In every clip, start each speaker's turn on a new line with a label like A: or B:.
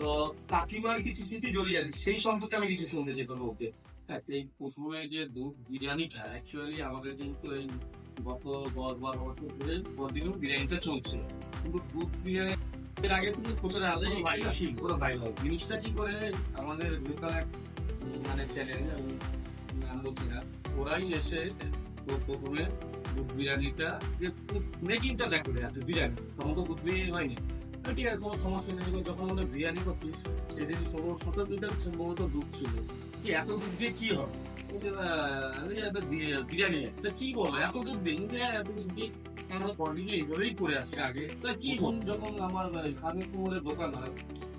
A: তো কাকিমার কিছু স্মৃতি জড়িয়ে আছে সেই সম্পর্কে আমি কিছু শুনতে চাই তোর মুখে।
B: হ্যাঁ, এই প্রথমে যে দুধ বিরিয়ানিটা অ্যাকচুয়ালি আমাদের কিন্তু এই গত দশ বারো বছর ধরে কন্টিনিউ বিরিয়ানিটা চলছে। কিন্তু দুধ বিরিয়ানি এর আগে থেকে প্রচারে আগে ভাই ছিল। পুরো জিনিসটা কি করে আমাদের লোকাল এক মানে চ্যানেল আমি নাম বলছি না ওরাই এসে প্রথমে দুধ বিরিয়ানিটা যে মেকিংটা দেখো বিরিয়ানি। তখন তো দুধ বিরিয়ানি হয়নি। ঠিক আছে কোনো সমস্যা নেই কিন্তু যখন আমরা বিরিয়ানি করছি সেদিন সমস্ত দুধটা সম্ভবত দুধ ছিল। কি এত দুধ দিয়ে কি হবে? এই যে, এত বি- বিরিয়ানি কি বলো? এত দুধ দিয়ে এত দুধ দিয়ে আমরা কন্টিনিউ এইভাবেই করে আসছে আগে? তা কি যখন আমার খাদের কুমোরের দোকান হয়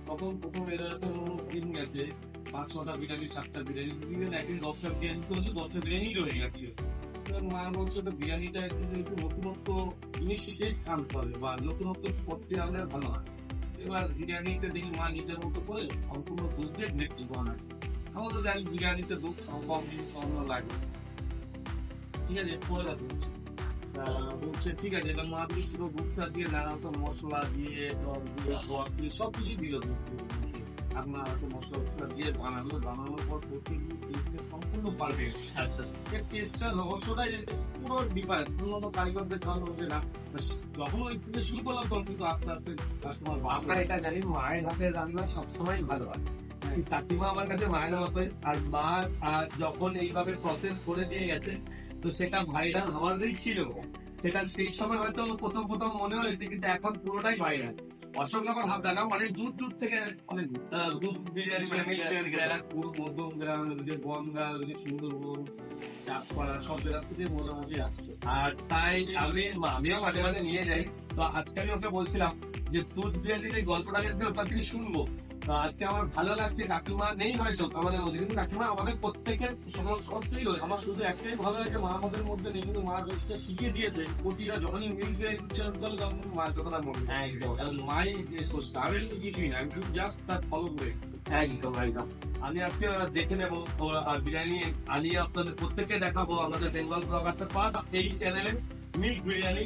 B: তখন প্রথম এরা তো দিন গেছে পাঁচ ছটা বিরিয়ানি সাতটা বিরিয়ানি দিন একদিন দশটা বিরিয়ানি করেছে দশটা বিরিয়ানি রয়ে গেছে। মা বলছে তো বিরিয়ানিটা একটু একটু নতুনত্ব জিনিস শিখে আনতে হবে বা নতুনত্ব করতে আনলে ভালো হয়। এবার বিরিয়ানিতে দেখি মা নিজের মতো করে সম্পূর্ণ দুধ দিয়ে দেখতে বানায়। আমরা তো জানি বিরিয়ানিতে দুধ সম্ভব জিনিস অন্য লাগে ঠিক আছে পয়লা তা বলছে, ঠিক আছে, এটা মা দিয়ে পুরো দুধটা দিয়ে নানা মশলা দিয়ে দিয়ে সব কিছু দিল দুধ। আপনার হয়তো মশলা দিয়ে বানানোর পর প্রতিদিন টেস্টটা সম্পূর্ণ পাল্টে গেছে। আচ্ছা। এর টেস্টটা রহস্যটাই পুরো ডিফারেন্স পুরোনো কারিগরদের জন্য যে না যখন ওই থেকে শুরু করলাম তখন কিন্তু আস্তে আস্তে কাস্টমার
A: আমরা এটা জানি মায়ের হাতের রান্না সবসময় ভালো হয়। কাকিমা আমার কাছে মায়ের মতোই আর মা যখন এইভাবে প্রসেস করে দিয়ে গেছে তো সেটা ভাইরাল আমাদেরই ছিল। সেটা সেই সময় হয়তো প্রথম প্রথম মনে হয়েছে কিন্তু এখন পুরোটাই ভাইরাল অশোক নগর হাবদানা অনেক দূর দূর থেকে অনেক দূর। বিরিয়ানি মানে
B: ব্যারাকপুর মধ্যমগ্রাম ওদিকে বনগা ওদিকে সুন্দরবন চাঁদপাড়া সব জায়গা থেকে মোটামুটি আসছে।
A: আর তাই আমি আমিও মাঝে মাঝে নিয়ে যাই। তো আজকে আমি ওকে বলছিলাম যে দুধ বিরিয়ানির এই কাছ থেকে শুনব। আজকে আমার ভালো লাগছে কাকিমা নেই হয়তো আমাদের মধ্যে কিন্তু কাকিমা আমাদের প্রত্যেকের সমস্যাই রয়েছে।
B: আমার শুধু একটাই ভালো লাগে মা আমাদের মধ্যে নেই কিন্তু মা জিনিসটা শিখিয়ে দিয়েছে। প্রতিটা যখনই মিল উচ্চারণ করে তখন মা কথা মনে হয়।
A: একদম।
B: মাই সোর্স আমি কিছুই না আমি জাস্ট তার ফলো করে
A: একদম একদম। আমি আজকে দেখে নেব বিরিয়ানি আনিয়ে আপনাদের প্রত্যেককে দেখাবো আমাদের বেঙ্গল ব্লগারটা পাস এই চ্যানেলে মিল্ক বিরিয়ানি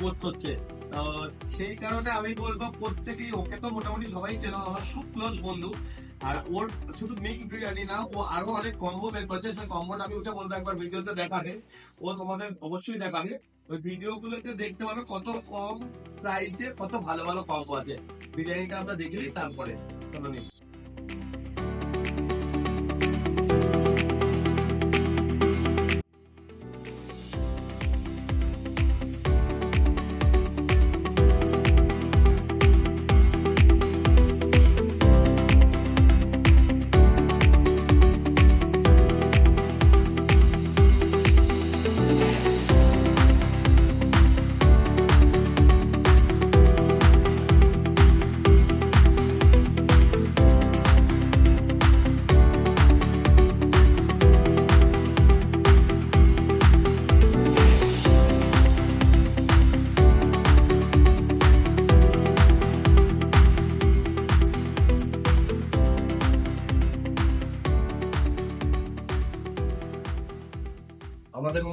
A: পোস্ট হচ্ছে। সেই কারণে আমি বলব প্রত্যেকেই, ওকে তো মোটামুটি সবাই চেনো, আমার খুব ক্লোজ বন্ধু। আর ওর শুধু মিক্স বিরিয়ানি না, ও আরও অনেক কম্বো বের করছে, সেই কম্বোটা আমি ওটা বলব একবার ভিডিওতে দেখাবে। ও তোমাদের অবশ্যই দেখাবে। ওই ভিডিও গুলোতে দেখতে পাবে কত কম প্রাইসে কত ভালো ভালো কম্বো আছে। বিরিয়ানিটা আমরা দেখিনি তারপরে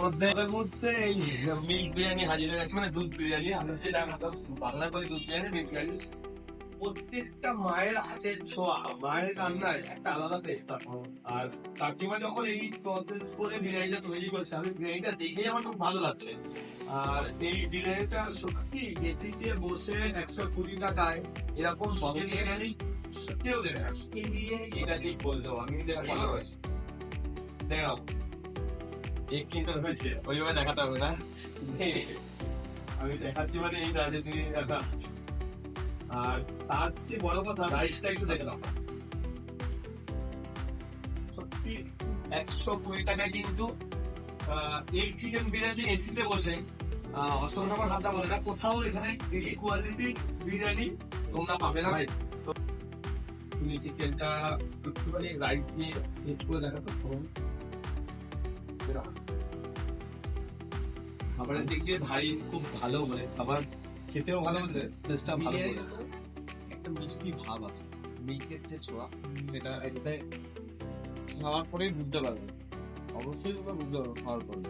A: মধ্যে আমাদের মধ্যে এই মিল্ক বিরিয়ানি হাজির হয়ে গেছে মানে দুধ বিরিয়ানি। আমরা যেটা বাংলা করি দুধ বিরিয়ানি মিল্ক বিরিয়ানি। প্রত্যেকটা মায়ের হাতের ছোঁয়া মায়ের রান্নায় একটা আলাদা টেস্ট আর কাকিমা যখন এই প্রসেস করে বিরিয়ানিটা তৈরি করছে আমি বিরিয়ানিটা দেখেই আমার খুব ভালো লাগছে। আর এই বিরিয়ানিটা সত্যি এটিতে বসে একশো কুড়ি টাকায় এরকম সব বিরিয়ানি? সত্যিও দেবে এই বিরিয়ানি? এটা ঠিক বলতো আমি ভালো হয়েছে। দেখো এক কিন্তু হয়েছে ওইভাবে দেখাতে হবে না আমি দেখাচ্ছি মানে এই না যে তুমি একটা আর তার চেয়ে বড় কথা রাইসটা একটু দেখে দাও সত্যি একশো কুড়ি টাকায় কিন্তু এই চিকেন বিরিয়ানি এসিতে বসে অসংখ্য আমার হাতা বলে না কোথাও এখানে এই কোয়ালিটি বিরিয়ানি তোমরা পাবে না ভাই তুমি চিকেনটা একটুখানি রাইস দিয়ে টেস্ট করে দেখো তো কেমন। খাবারের দিক দিয়ে ভাই খুব ভালো মানে খাবার খেতেও টেস্টটা ভালো
B: একটা মিষ্টি ভাব আছে।
A: মিল্কের যে ছোঁয়া। সেটা খাওয়ার পরেই বুঝতে পারবে। অবশ্যই তোমরা বুঝতে পারবে খাওয়ার পরে।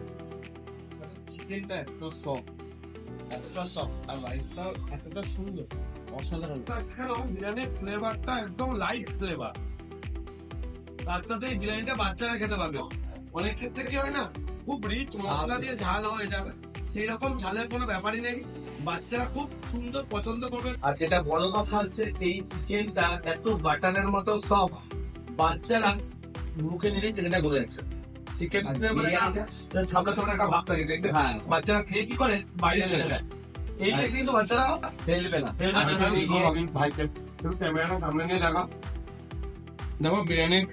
A: চিকেনটা এত সফট এতটা সফট আর রাইসটা এতটা সুন্দর অসাধারণ। বিরিয়ানির ফ্লেভারটা একদম লাইট ফ্লেভার তার সাথে বিরিয়ানিটা বাচ্চারা খেতে পারবে। অনেক ক্ষেত্রে কি হয় না খুব রিচ মশলা দিয়ে ঝাল হয়ে যাবে। সেই রকম ঝালের কোনো ব্যাপারই নেই। বাচ্চারা খুব সুন্দর পছন্দ করবে। আর যেটা বড় কথা হচ্ছে এই চিকেনটা এত বাটারের মতো সব বাচ্চারা মুখে নিলেই চিকেনটা গলে যাচ্ছে। চিকেন মানে ছাপড়া ছাপড়া একটা ভাব থাকে দেখবে?
B: হ্যাঁ।
A: বাচ্চারা খেয়ে কি করে? বাইরে ফেলে দেয় এইটা কিন্তু বাচ্চারা ফেলবে না। আমি ভাইকে একটু ক্যামেরাটা সামনে নিয়ে দেখা দেখো বিরিয়ানির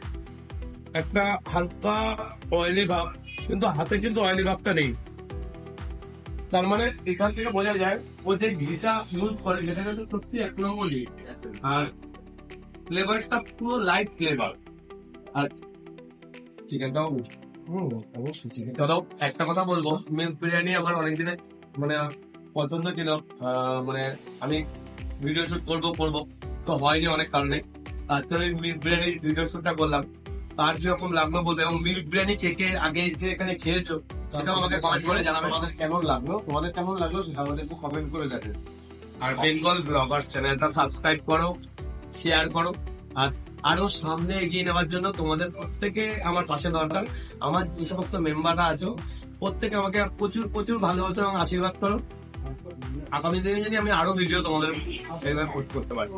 A: একটা হালকা অয়েলি ভাব কিন্তু হাতে কিন্তু অয়েলি ভাবটা নেই। তার মানে এখান থেকে বোঝা যায় ও যে ঘিটা ইউজ করে সেটা কিন্তু সত্যি এক নম্বর ঘি আর ফ্লেভারটা পুরো লাইট ফ্লেভার আর চিকেনটাও অবশ্যই একটা কথা বলব মিল্ক বিরিয়ানি আমার অনেকদিনের মানে পছন্দ ছিল। মানে আমি ভিডিও শুট করব করব। তো হয়নি অনেক কারণে। তারপরে মিল্ক বিরিয়ানি ভিডিও শুটটা করলাম। তার কীরকম লাগল বলবে এবং মিল্ক বিরিয়ানি কে কে আগে এসে এখানে খেয়েছো সেটাও আমাকে কমেন্ট করে জানাবে।
B: তোমাদের কেমন লাগল? তোমাদের কেমন লাগল সেটা আমাদের একটু কমেন্ট করে দেখেন
A: আর বেঙ্গল ব্লগার্স চ্যানেলটা সাবস্ক্রাইব করো শেয়ার করো আর আরও সামনে এগিয়ে নেওয়ার জন্য তোমাদের প্রত্যেকে আমার পাশে দরকার। আমার যে সমস্ত মেম্বাররা আছো প্রত্যেকে আমাকে প্রচুর প্রচুর ভালোবাসা এবং আশীর্বাদ করো। আগামী দিনে যদি আমি আরও ভিডিও তোমাদের এইভাবে পোস্ট করতে পারি।